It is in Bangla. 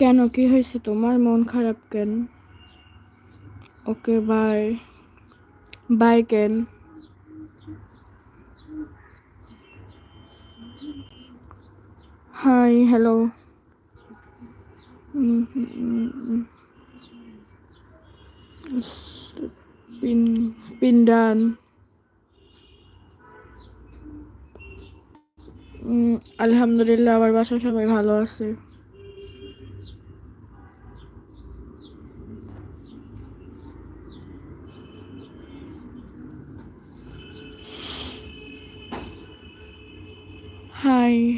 কেন? কি হয়েছে তোমার? মন খারাপ কেন? ওকে বাই বাই কেন হাই হ্যালো পিন পিন্ডান আলহামদুলিল্লাহ আমার বাসায় সবাই ভালো আছে। হাই